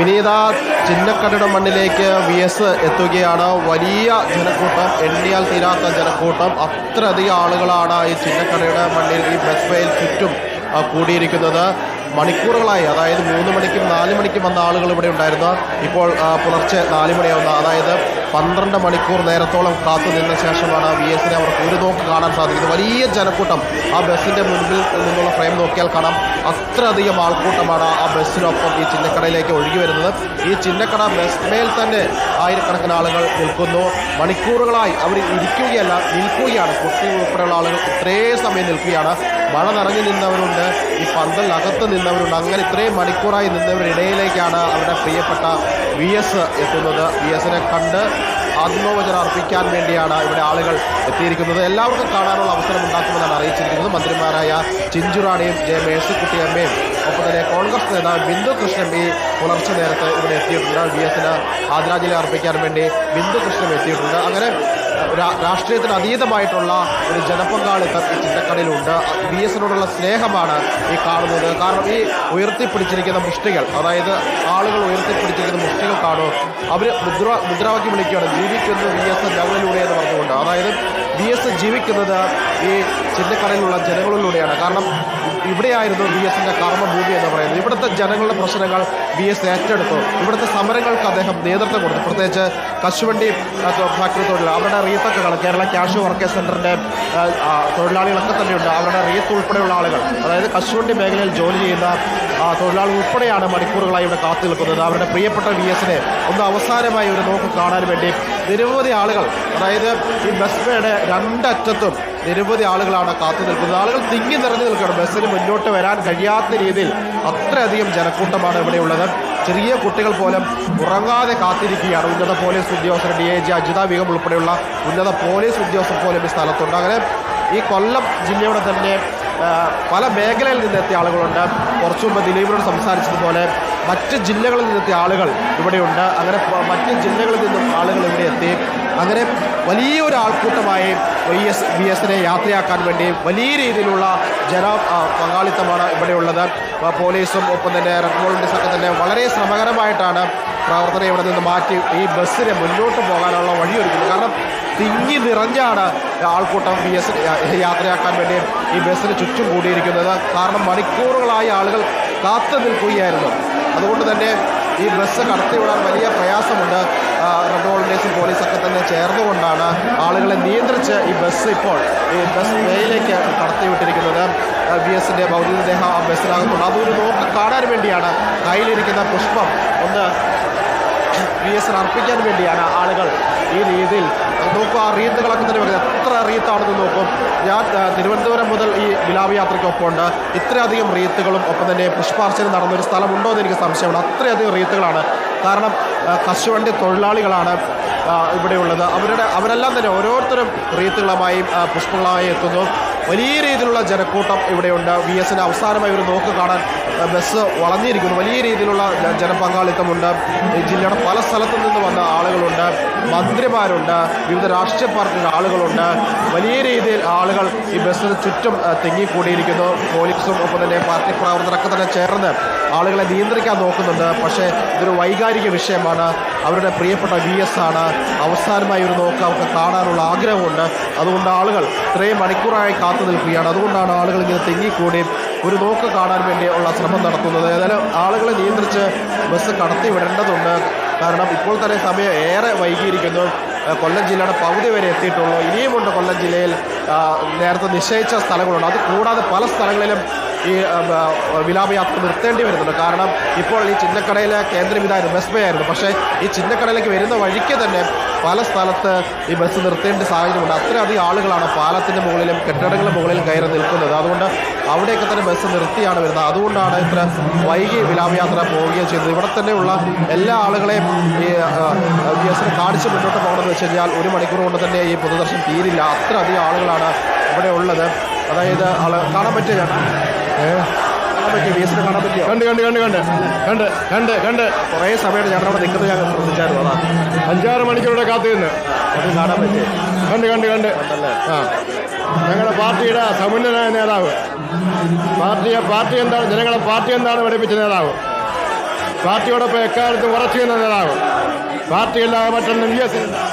വിനീത ചിന്നക്കടയുടെ മണ്ണിലേക്ക് V S എത്തുകയാണ്. വലിയ ജനക്കൂട്ടം എണ്ണിയാൽ തീരാത്ത ജനക്കൂട്ടം. അത്രയധികം ആളുകളാണ് ഈ ചിന്നക്കടയുടെ മണ്ണിൽ ഈ ബസ് വേയിൽ ചുറ്റും കൂടിയിരിക്കുന്നത്. മണിക്കൂറുകളായി അതായത് മൂന്ന് മണിക്കും നാല് മണിക്കും വന്ന ആളുകൾ ഇവിടെ ഉണ്ടായിരുന്നു. ഇപ്പോൾ പുലർച്ചെ നാല് മണിയാവുന്ന അതായത് പന്ത്രണ്ട് മണിക്കൂർ നേരത്തോളം കാത്തു നിന്ന ശേഷമാണ് വി എസിനെ അവർക്ക് ഒരു നോക്ക് കാണാൻ സാധിക്കുന്നത്. വലിയ ജനക്കൂട്ടം ആ ബസ്സിന്റെ മുൻപിൽ നിന്നുള്ള ഫ്രെയിം നോക്കിയാൽ കാണാം. അത്രയധികം ആൾക്കൂട്ടമാണ് ആ ബസ്സിനൊപ്പം ഈ ചിന്നക്കടയിലേക്ക് ഒഴുകി വരുന്നത്. ഈ ചിന്നക്കട ബസ് മേൽ തന്നെ ആയിരക്കണക്കിന് ആളുകൾ നിൽക്കുന്നു. മണിക്കൂറുകളായി അവർ ഇരിക്കുകയല്ല നിൽക്കുകയാണ്. കുട്ടികൾ ഉൾപ്പെടെയുള്ള ആളുകൾ ഇത്രയും സമയം നിൽക്കുകയാണ്. മഴ നിറഞ്ഞു നിന്നവരുണ്ട് ഈ പന്തലിനകത്ത് നിന്നവരുണ്ട്. അങ്ങനെ ഇത്രയും മണിക്കൂറായി നിന്നവരിടയിലേക്കാണ് അവരുടെ പ്രിയപ്പെട്ട വി എസ് എത്തുന്നത് വി എസിനെ കണ്ട് ആത്മവചനം അർപ്പിക്കാൻ വേണ്ടിയാണ് ഇവിടെ ആളുകൾ എത്തിയിരിക്കുന്നത്. എല്ലാവർക്കും കാണാനുള്ള അവസരം ഉണ്ടാക്കുമെന്നാണ് അറിയിച്ചിരിക്കുന്നത്. മന്ത്രിമാരായ ചിഞ്ചുറാണിയും ജെ മേഴ്സിക്കുട്ടി അമ്മയും ഒപ്പം തന്നെ കോൺഗ്രസ് നേതാവ് ബിന്ദു കൃഷ്ണൻ ഈ പുലർച്ചെ നേരത്തെ ഇവിടെ എത്തിയിട്ടുണ്ട്. വി എസിന് ആദരാഞ്ജലി അർപ്പിക്കാൻ വേണ്ടി ബിന്ദു കൃഷ്ണൻ എത്തിയിട്ടുണ്ട്. അങ്ങനെ രാഷ്ട്രീയത്തിന് അതീതമായിട്ടുള്ള ഒരു ജനപങ്കാളിത്തം ഈ ചിന്തക്കടയിലുണ്ട് ബി എസിനോടുള്ള സ്നേഹമാണ് ഈ കാണുന്നത്. കാരണം ഈ ഉയർത്തിപ്പിടിച്ചിരിക്കുന്ന മുഷ്ടികൾ അതായത് ആളുകൾ ഉയർത്തിപ്പിടിച്ചിരിക്കുന്ന മുഷ്ടികൾ കാണുമോ അവർ മുദ്ര മുദ്രാവാക്യം വിളിക്കുകയാണ്. ജീവിക്കുന്നത് ബി എസ് ഞങ്ങളിലൂടെ എന്ന് പറഞ്ഞുകൊണ്ട്. അതായത് ബി എസ് ജീവിക്കുന്നത് ഈ ചിന്തക്കടയിലുള്ള ജനങ്ങളിലൂടെയാണ്. കാരണം ഇവിടെയായിരുന്നു ബി എസിന്റെ കർമ്മഭൂമി എന്ന് പറയുന്നത്. ഇവിടുത്തെ ജനങ്ങളുടെ പ്രശ്നങ്ങൾ ബി എസ് ഏറ്റെടുത്തു. ഇവിടുത്തെ സമരങ്ങൾക്ക് അദ്ദേഹം നേതൃത്വം കൊടുത്തു. പ്രത്യേകിച്ച് കശുവണ്ടി ഫാക്ടറി തൊഴിലാളി അവരുടെ റീത്തൊക്കെകൾ കേരള ക്യാഷ് വർക്കേഴ്സ് സെന്ററിന്റെ തൊഴിലാളികളൊക്കെ തന്നെയുണ്ട്. അവരുടെ റീത്ത് ഉൾപ്പെടെയുള്ള ആളുകൾ. അതായത് കശുവണ്ടി മേഖലയിൽ ജോലി ചെയ്യുന്ന തൊഴിലാളികൾ ഉൾപ്പെടെയാണ് മണിക്കൂറുകളായി ഇവിടെ കാത്തു നിൽക്കുന്നത്. അവരുടെ പ്രിയപ്പെട്ട വി എസിനെ ഒന്ന് അവസാനമായി ഒരു നോക്ക് കാണാൻ വേണ്ടി നിരവധി ആളുകൾ അതായത് ഈ ബസ്മയുടെ രണ്ടറ്റത്തും നിരവധി ആളുകളാണ് കാത്തു നിൽക്കുന്നത്. ആളുകൾ തിങ്ങി നിറഞ്ഞു നിൽക്കുകയാണ്. ബസ്സിന് മുന്നോട്ട് വരാൻ കഴിയാത്ത രീതിയിൽ അത്രയധികം ജനക്കൂട്ടമാണ് ഇവിടെയുള്ളത്. ചെറിയ കുട്ടികൾ പോലും ഉറങ്ങാതെ കാത്തിരിക്കുകയാണ്. ഉന്നത പോലീസ് ഉദ്യോഗസ്ഥർ ഡി ഐ ജി അജിത വികം ഉൾപ്പെടെയുള്ള ഉന്നത പോലീസ് ഉദ്യോഗസ്ഥർ പോലും ഈ സ്ഥലത്തുണ്ട്. അങ്ങനെ ഈ കൊല്ലം ജില്ലയുടെ തന്നെ പല മേഖലയിൽ നിന്നെത്തിയ ആളുകളുണ്ട്. കുറച്ചു മുമ്പ് ദിലീപിനോട് സംസാരിച്ചതുപോലെ മറ്റ് ജില്ലകളിൽ നിന്നെത്തിയ ആളുകൾ ഇവിടെയുണ്ട്. അങ്ങനെ മറ്റ് ജില്ലകളിൽ നിന്നും ആളുകൾ ഇവിടെ എത്തി. അങ്ങനെ വലിയൊരു ആൾക്കൂട്ടമായി വൈ എസ് ബി എസിനെ യാത്രയാക്കാൻ വേണ്ടി വലിയ രീതിയിലുള്ള ജന പങ്കാളിത്തമാണ് ഇവിടെയുള്ളത്. പോലീസും ഒപ്പം തന്നെ റെഡ് ബോളിന്റെ തന്നെ വളരെ ശ്രമകരമായിട്ടാണ് പ്രവർത്തനം ഇവിടെ നിന്ന് മാറ്റി ഈ ബസ്സിനെ മുന്നോട്ട് പോകാനുള്ള വഴിയൊരുക്കുന്നത് കാരണം തിങ്ങി നിറഞ്ഞാണ് ആൾക്കൂട്ടം ബി എസ് യാത്രയാക്കാൻ വേണ്ടി ഈ ബസ്സിന് ചുറ്റും കൂടിയിരിക്കുന്നത്. കാരണം മണിക്കൂറുകളായി ആളുകൾ കാത്തു നിൽക്കുകയായിരുന്നു. അതുകൊണ്ട് തന്നെ ഈ ബസ് കടത്തിവിടാൻ വലിയ പ്രയാസമുണ്ട്. റെഡ് വോളണ്ടിയേഴ്സും പോലീസൊക്കെ തന്നെ ചേർന്നുകൊണ്ടാണ് ആളുകളെ നിയന്ത്രിച്ച് ഈ ബസ് ഇപ്പോൾ ഈ ബസ് വേയിലേക്ക് കടത്തിവിട്ടിരിക്കുന്നത്. വി എസിന്റെ ഭൗതികദേഹം ആ ബസ്സിനകത്തുണ്ട്. അതൊരു നോക്ക് കാണാൻ വേണ്ടിയാണ് കയ്യിലിരിക്കുന്ന പുഷ്പം ഒന്ന് വി എസിന് അർപ്പിക്കാൻ വേണ്ടിയാണ് ആളുകൾ ഈ രീതിയിൽ നോക്കൂ ആ റീത്തുകളൊക്കെ തന്നെ പകരം എത്ര റീത്താണെന്ന് നോക്കും. ഞാൻ തിരുവനന്തപുരം മുതൽ ഈ വിലാപയാത്രയ്ക്കൊപ്പമുണ്ട്. ഇത്രയധികം റീത്തുകളും ഒപ്പം തന്നെ പുഷ്പാർച്ചന നടന്ന ഒരു സ്ഥലമുണ്ടോ എന്ന് എനിക്ക് സംശയമുണ്ട്. അത്രയധികം റീത്തുകളാണ്. കാരണം കശുവണ്ടി തൊഴിലാളികളാണ് ഇവിടെയുള്ളത് അവരുടെ അവരെല്ലാം തന്നെ ഓരോരുത്തരും റീത്തുകളുമായി പുഷ്പങ്ങളായി എത്തുന്നു. വലിയ രീതിയിലുള്ള ജനക്കൂട്ടം ഇവിടെയുണ്ട്. വി എസിന് അവസാനമായി ഒരു നോക്ക് കാണാൻ ബസ് വളഞ്ഞിരിക്കുന്നു. വലിയ രീതിയിലുള്ള ജനപങ്കാളിത്തമുണ്ട്. ജില്ലയുടെ പല സ്ഥലത്തു നിന്ന് വന്ന ആളുകളുണ്ട്. മന്ത്രിമാരുണ്ട്. വിവിധ രാഷ്ട്രീയ പാർട്ടിയുടെ ആളുകളുണ്ട്. വലിയ രീതിയിൽ ആളുകൾ ഈ ബസ്സിന് ചുറ്റും തിങ്ങിക്കൂടിയിരിക്കുന്നു. പോലീസും ഒപ്പം തന്നെ പാർട്ടി പ്രവർത്തകരൊക്കെ തന്നെ ചേർന്ന് ആളുകളെ നിയന്ത്രിക്കാൻ നോക്കുന്നുണ്ട്. പക്ഷേ ഇതൊരു വൈകാരിക വിഷയമാണ്. അവരുടെ പ്രിയപ്പെട്ട വി എസ് ആണ്. അവസാനമായി ഒരു നോക്ക് അവർക്ക് കാണാനുള്ള ആഗ്രഹമുണ്ട്. അതുകൊണ്ട് ആളുകൾ ഇത്രയും മണിക്കൂറായി കാത്തു നിൽക്കുകയാണ്. അതുകൊണ്ടാണ് ആളുകൾ ഇങ്ങനെ തിങ്ങിക്കൂടി ഒരു നോക്ക് കാണാൻ വേണ്ടി ഉള്ള ശ്രമം നടത്തുന്നത്. ഏതായാലും ആളുകളെ നിയന്ത്രിച്ച് ബസ് കടത്തിവിടേണ്ടതുണ്ട് കാരണം ഇപ്പോൾ തന്നെ സമയം ഏറെ വൈകിയിരിക്കുന്നു. കൊല്ലം ജില്ലയുടെ പകുതി വരെ എത്തിയിട്ടുള്ളൂ. ഇനിയുമുണ്ട് കൊല്ലം ജില്ലയിൽ. നേരത്തെ നിശ്ചയിച്ച സ്ഥലങ്ങളുണ്ട്. അത് കൂടാതെ പല സ്ഥലങ്ങളിലും ഈ വിലാപയാത്ര നിർത്തേണ്ടി വരുന്നുണ്ട്. കാരണം ഇപ്പോൾ ഈ ചിന്നക്കടയിലെ കേന്ദ്രം ഇതായിരുന്നു ബസ് ബേ ആയിരുന്നു. പക്ഷേ ഈ ചിന്നക്കടയിലേക്ക് വരുന്ന വഴിക്ക് തന്നെ പല സ്ഥലത്ത് ഈ ബസ് നിർത്തേണ്ട സാഹചര്യമുണ്ട്. അത്രയധികം ആളുകളാണ് പാലത്തിന്റെ മുകളിലും കെട്ടിടങ്ങളുടെ മുകളിലും കയറി നിൽക്കുന്നത്. അതുകൊണ്ട് അവിടെയൊക്കെ തന്നെ ബസ് നിർത്തിയാണ് വരുന്നത്. അതുകൊണ്ടാണ് ഇത്ര വൈകി വിലാപയാത്ര പോവുകയും ചെയ്തത് ഇവിടെ തന്നെയുള്ള എല്ലാ ആളുകളെയും ഈ ബി എസിന് കാണിച്ച് മുന്നോട്ട് പോകണമെന്ന് വെച്ച് കഴിഞ്ഞാൽ ഒരു മണിക്കൂർ കൊണ്ട് തന്നെ ഈ പൊതുദർശനം തീരില്ല. അത്രയധികം ആളുകളാണ് ഇവിടെ ഉള്ളത്. അതായത് ആൾ കാണാൻ പറ്റിയ കാണാൻ പറ്റിയ? ബി എസിന് കാണാൻ പറ്റിയോ? കണ്ട് കണ്ട് കണ്ട് കണ്ട്. കണ്ട് കണ്ട് കണ്ട്. കുറേ സമയത്ത് ഞങ്ങൾ അവിടെ നിൽക്കുന്നത് ഞാൻ ശ്രദ്ധിച്ചായിരുന്നു അതാ. അഞ്ചാറ് മണിക്കൂടെ കാത്തു നിന്ന് അത് കാണാൻ പറ്റി കണ്ട് കണ്ട് കണ്ട്. ആ. ഞങ്ങളുടെ പാർട്ടിയുടെ സമുന്നതനായ നേതാവ്. പാർട്ടിയെ പാർട്ടി എന്താണ് ജനങ്ങളെ പാർട്ടി എന്താണ് പഠിപ്പിച്ച നേതാവ്? പാർട്ടിയോടൊപ്പം എക്കാലത്തും ഉറച്ചു നേതാവ്. പാർട്ടിയല്ലാതെ മറ്റൊന്നും വി എസ്